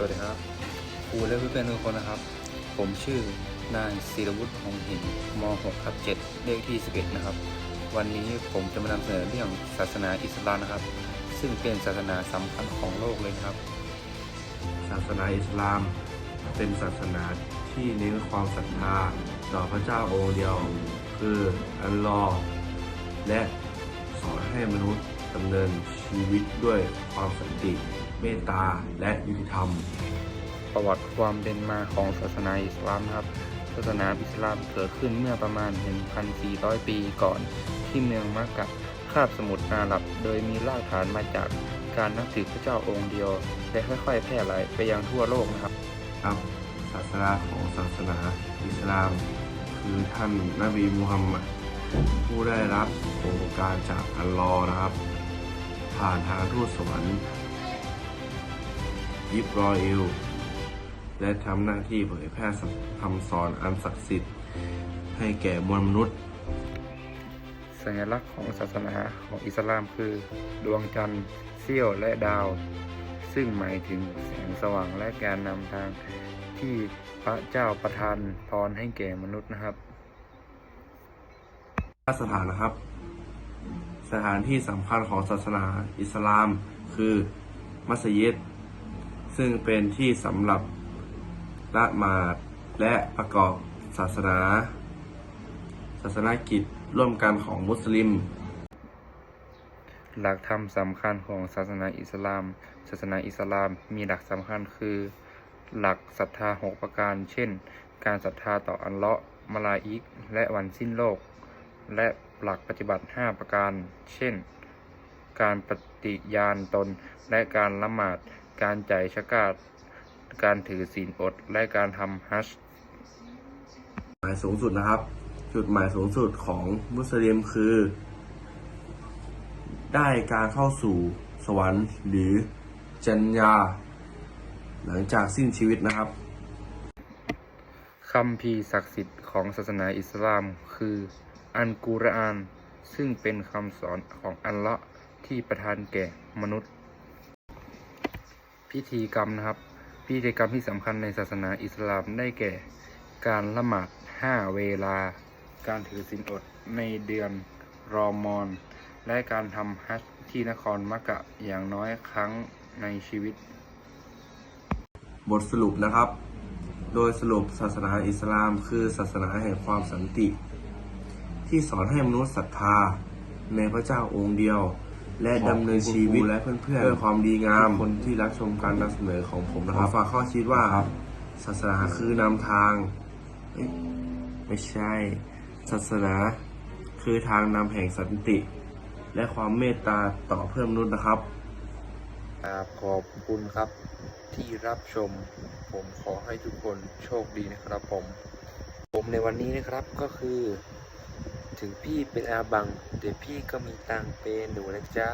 สวัสดีครับครูและเพื่อนๆทุกคนนะครับ ผมชื่อนายศิรวุฒิหงหินม .6 ทับ7เลขที่ 11 นะครับ วันนี้ผมจะมานำเสนอเรื่องศาสนาอิสลามนะครับ ซึ่งเป็นศาสนาสำคัญของโลกเลยนะครับ ศาสนาอิสลาม เป็นศาสนาที่เน้นความศรัทธาต่อพระเจ้าองค์เดียว คืออัลลอฮ์และสอนให้มนุษย์ดำเนินชีวิตด้วยความสันติ เมตตาและยุติธรรม ประวัติความเป็นมาของศาสนาอิสลามนะครับ ศาสนาอิสลามเกิดขึ้นเมื่อประมาณ 1,400 ปีก่อน ที่เมืองมักกะคาบสมุทรอาหรับ โดยมีรากฐานมาจากการนับถือพระเจ้าองค์เดียวและค่อยๆ แพร่หลายไปยังทั่วโลกนะครับครับศาสนาของศาสนาอิสลาม คือท่านนบีมุฮัมมัดผู้ได้รับองค์การจากอัลลอฮ์นะครับ ผ่านทางทูตสวรรค์ ยิบรออิลและทำหน้าที่เผยแพร่คำสอนอันศักดิ์สิทธิ์ ให้แก่มวลมนุษย์ สัญลักษณ์ของศาสนาของอิสลามคือ ดวงจันทร์เสี้ยวและดาว ซึ่งหมายถึงแสงสว่างและการนำทางที่พระเจ้าประทานพรให้แก่มนุษย์นะครับสถานนะครับ สถานที่สำคัญของศาสนาอิสลามคือมัสยิด ซึ่งเป็นที่สำหรับละหมาดและประกอบศาสนา ศาสนากิจร่วมกันของมุสลิม หลักธรรมสำคัญของศาสนาอิสลาม ศาสนาอิสลามมีหลักสำคัญคือ หลักศรัทธาหกประการ เช่น การศรัทธาต่ออัลเลาะห์มาลาอิก และวันสิ้นโลก และหลักปฏิบัติ 5 ประการ เช่น การปฏิญาณตนและการละหมาด การจ่ายชะกาดการถือศีลอด และการทำฮัจญ์หมายสูงสุดนะครับ จุดหมายสูงสุดของมุสลิมคือ ได้การเข้าสู่สวรรค์หรือจัญญา หลังจากสิ้นชีวิตนะครับคัมภีร์ศักดิ์สิทธิ์ของศาสนาอิสลามคืออันกุรอาน ซึ่งเป็นคำสอนของอัลเลาะห์ที่ประทานแก่มนุษย์ พิธีกรรมนะครับ พิธีกรรมที่สำคัญในศาสนาอิสลามได้แก่ การละหมาดห้าเวลา การถือศีลอดในเดือนรอมอน และการทำฮัจญ์ที่นครมักกะอย่างน้อยครั้งในชีวิต บทสรุปนะครับ โดยสรุปศาสนาอิสลามคือศาสนาแห่งความสันติ ที่สอนให้มนุษย์ศรัทธาในพระเจ้าองค์เดียว และดำเนินชีวิตและเพื่อนๆด้วยความดีงามคนที่รับชมการนำเสนอของผมนะครับฝากข้อคิดว่าครับศาสนาคือนำทางเอ้ยไม่ใช่ ศาสนาคือทางนำแห่งสันติ และความเมตตาต่อเพื่อนมนุษย์นะครับครับขอบคุณครับ ที่รับชม ผมขอให้ทุกคนโชคดีนะครับผม ผมในวันนี้นะครับก็คือ ถึงพี่เป็นอาบัง แต่พี่ก็มีตังค์เป็นหนูนะจ๊ะ